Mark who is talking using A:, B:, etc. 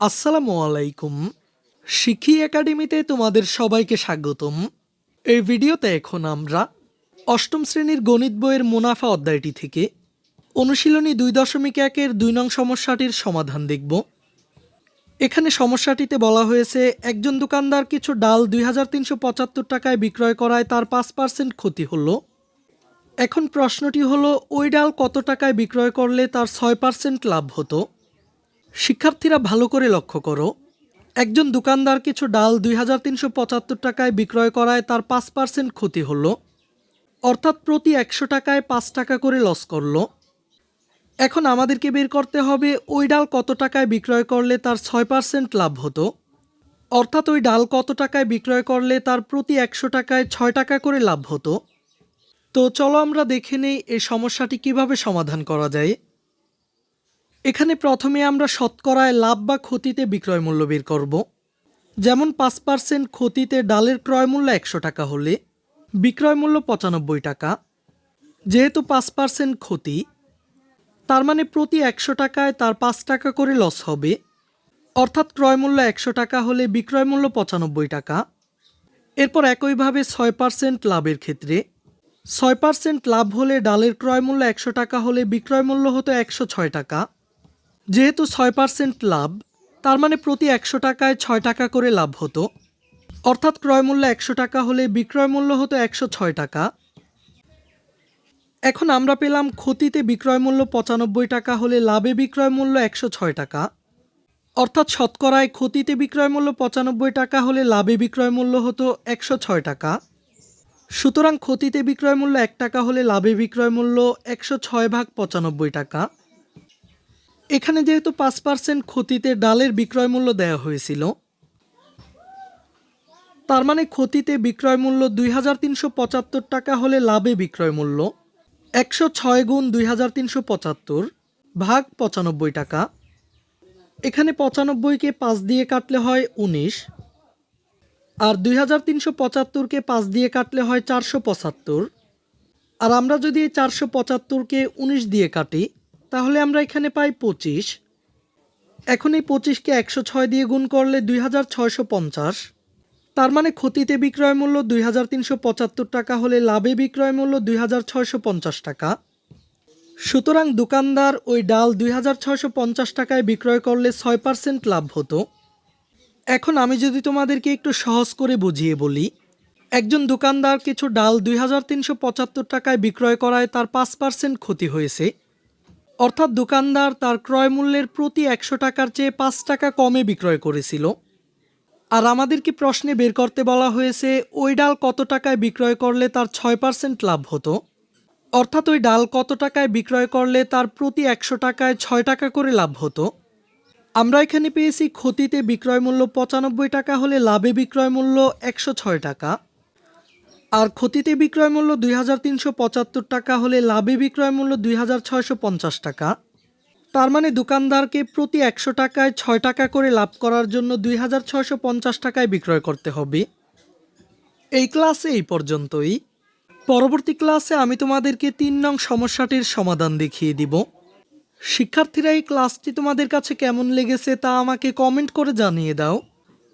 A: আসসালামু আলাইকুম। শিখি একাডেমিতে তোমাদের সবাইকে স্বাগতম। এই ভিডিওতে এখন আমরা অষ্টম শ্রেণির গণিত বইয়ের মুনাফা অধ্যায়টি থেকে অনুশীলনী দুই দশমিক একের দুই নং সমস্যাটির সমাধান দেখব। এখানে সমস্যাটিতে বলা হয়েছে, একজন দোকানদার কিছু ডাল দুই হাজার তিনশো পঁচাত্তর টাকায় বিক্রয় করায় তার পাঁচ পার্সেন্ট ক্ষতি হলো। এখন প্রশ্নটি হলো, ওই ডাল কত টাকায় বিক্রয় করলে তার ছয় পার্সেন্ট লাভ হতো? শিক্ষার্থীরা ভালো করে লক্ষ্য করো। একজন দোকানদার কিছু ডাল দুই হাজার তিনশো পঁচাত্তর টাকায় বিক্রয় করায় তার পাঁচ পার্সেন্ট ক্ষতি হলো। অর্থাৎ প্রতি একশো টাকায় পাঁচ টাকা করে লস করল। এখন আমাদেরকে বের করতে হবে, ওই ডাল কত টাকায় বিক্রয় করলে তার ছয় পার্সেন্ট লাভ হতো? অর্থাৎ ওই ডাল কত টাকায় বিক্রয় করলে তার প্রতি একশো টাকায় ছয় টাকা করে লাভ হতো? তো চলো আমরা দেখে নেই এই সমস্যাটি কীভাবে সমাধান করা যায়। এখানে প্রথমে আমরা শতকরায় লাভ বা ক্ষতিতে বিক্রয় মূল্য বের করব। যেমন পাঁচ পার্সেন্ট ক্ষতিতে ডালের ক্রয় মূল্য একশো টাকা হলে বিক্রয় মূল্য পঁচানব্বই টাকা। যেহেতু পাঁচ পার্সেন্ট ক্ষতি, তার মানে প্রতি একশো টাকায় তার পাঁচ টাকা করে লস হবে। অর্থাৎ ক্রয় মূল্য একশো টাকা হলে বিক্রয় মূল্য পঁচানব্বই টাকা। এরপর একইভাবে ছয় পার্সেন্ট লাভের ক্ষেত্রে। ছয় পার্সেন্ট লাভ হলে ডালের ক্রয় মূল্য একশো টাকা হলে বিক্রয় মূল্য হতো একশো ছয় টাকা। যেহেতু ছয় পার্সেন্ট লাভ, তার মানে প্রতি একশো টাকায় ছয় টাকা করে লাভ হতো। অর্থাৎ ক্রয় মূল্য একশো টাকা হলে বিক্রয় মূল্য হতো একশো ছয় টাকা। এখন আমরা পেলাম ক্ষতিতে বিক্রয় মূল্য পঁচানব্বই টাকা হলে লাভে বিক্রয় মূল্য একশো ছয় টাকা। অর্থাৎ শতকরায় ক্ষতিতে বিক্রয় মূল্য পঁচানব্বই টাকা হলে লাভে বিক্রয় মূল্য হতো একশো ছয় টাকা। সুতরাং ক্ষতিতে বিক্রয় মূল্য এক টাকা হলে লাভে বিক্রয় মূল্য একশো ছয় ভাগ পঁচানব্বই টাকা। এখানে যেহেতু পাঁচ পার্সেন্ট ক্ষতিতে ডালের বিক্রয় মূল্য দেওয়া হয়েছিল, তার মানে ক্ষতিতে বিক্রয় মূল্য দুই হাজার তিনশো পঁচাত্তর টাকা হলে লাভে বিক্রয় মূল্য একশো ছয় গুণ দুই হাজার তিনশো পঁচাত্তর ভাগ পঁচানব্বই টাকা। এখানে পঁচানব্বইকে পাঁচ দিয়ে কাটলে হয় উনিশ, আর দুই হাজার তিনশো পঁচাত্তরকে পাঁচ দিয়ে কাটলে হয় চারশো পঁচাত্তর। আর আমরা যদি এই চারশো পঁচাত্তরকে উনিশ দিয়ে কাটি তাহলে আমরা এখানে পাই পঁচিশ। এখন এই পঁচিশকে একশো ছয় দিয়ে গুণ করলে দুই হাজার ছয়শো পঞ্চাশ। তার মানে ক্ষতিতে বিক্রয় মূল্য দুই হাজার তিনশো পঁচাত্তর টাকা হলে লাভে বিক্রয় মূল্য দুই হাজার ছয়শো পঞ্চাশ টাকা। সুতরাং দোকানদার ওই ডাল দুই হাজার ছয়শো পঞ্চাশ টাকায় বিক্রয় করলে ছয় পার্সেন্ট লাভ হতো। এখন আমি যদি তোমাদেরকে একটু সহজ করে বুঝিয়ে বলি, একজন দোকানদার কিছু ডাল দুই হাজার তিনশো পঁচাত্তর টাকায় বিক্রয় করায় তার পাঁচ পার্সেন্ট ক্ষতি হয়েছে। অর্থাৎ দোকানদার তার ক্রয় মূল্যের প্রতি একশো টাকার চেয়ে পাঁচ টাকা কমে বিক্রয় করেছিল। আর আমাদেরকে প্রশ্নে বের করতে বলা হয়েছে, ওই ডাল কত টাকায় বিক্রয় করলে তার ছয় পার্সেন্ট লাভ হতো? অর্থাৎ ওই ডাল কত টাকায় বিক্রয় করলে তার প্রতি একশো টাকায় ছয় টাকা করে লাভ হতো? আমরা এখানে পেয়েছি ক্ষতিতে বিক্রয় মূল্য পঁচানব্বই টাকা হলে লাভে বিক্রয় মূল্য একশো ছয় টাকা। আর ক্ষতিতে বিক্রয় মূল্য দুই হাজার তিনশো পঁচাত্তর টাকা হলে লাভে বিক্রয় মূল্য দুই হাজার ছয়শো পঞ্চাশ টাকা। তার মানে দোকানদারকে প্রতি একশো টাকায় ছয় টাকা করে লাভ করার জন্য দুই হাজার ছয়শো পঞ্চাশ টাকায় বিক্রয় করতে হবে। এই ক্লাসে এই পর্যন্তই। পরবর্তী ক্লাসে আমি তোমাদেরকে তিন নং সমস্যাটির সমাধান দেখিয়ে দিব। শিক্ষার্থীরা এই ক্লাসটি তোমাদের কাছে কেমন লেগেছে তা আমাকে কমেন্ট করে জানিয়ে দাও।